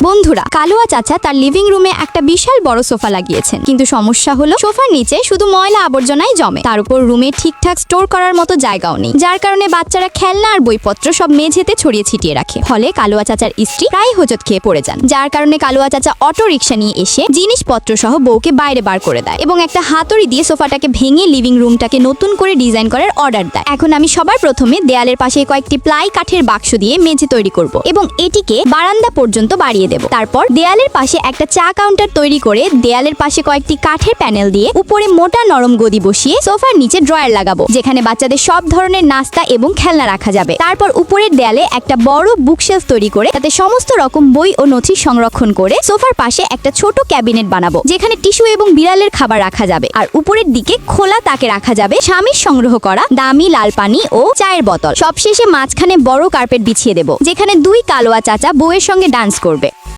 বন্ধুরা কালুয়া চাচা তার লিভিং রুমে একটা বিশাল বড় সোফা লাগিয়েছেন। কিন্তু সমস্যা হলো, সোফার নিচে শুধু ময়লা আবর্জনাই জমে। তার উপর রুমে ঠিকঠাক স্টোর করার মতো জায়গাও নেই। যার কারণে বাচ্চারা খেলনা আর বইপত্র সব মেঝেতে ছড়িয়ে ছিটিয়ে রাখে। ফলে কালুয়া চাচার স্ত্রী প্রায় হোঁচট খেয়ে পড়ে যান। যার কারণে কালুয়া চাচা অটো রিক্সা নিয়ে এসে জিনিসপত্র সহ বউকে বাইরে বার করে দেয় এবং একটা হাতুড়ি দিয়ে সোফাটাকে ভেঙে লিভিং রুমটাকে নতুন করে ডিজাইন করার অর্ডার দেয়। এখন আমি সবার প্রথমে দেয়ালের পাশে কয়েকটি প্লাই কাঠের বাক্স দিয়ে মেঝে তৈরি করব এবং এটিকে বারান্দা পর্যন্ত বাড়িয়ে দেব। তারপর দেয়ালের পাশে একটা চা কাউন্টার তৈরি করে দেয়ালের পাশে কয়েকটি কাঠের প্যানেল দিয়ে উপরে মোটা নরম গদি বসিয়ে সোফার নিচে ড্রয়ার লাগাবো, যেখানে বাচ্চাদের সব ধরনের নাস্তা এবং খেলনা রাখা যাবে। তারপর উপরের দেয়ালে একটা বড় বুকশেলফ তৈরি করে তাতে সমস্ত রকম বই ও নথি সংরক্ষণ করে সোফার পাশে একটা ছোট ক্যাবিনেট বানাবো, যেখানে টিস্যু এবং বিড়ালের খাবার রাখা যাবে। আর উপরের দিকে খোলা তাকে রাখা যাবে স্বামীর সংগ্রহ করা দামি লাল পানি ও চায়ের বোতল। সবশেষে মাঝখানে বড় কার্পেট বিছিয়ে দেব, যেখানে দুই কালোয়া চাচা বউয়ের সঙ্গে ডান্স করবে।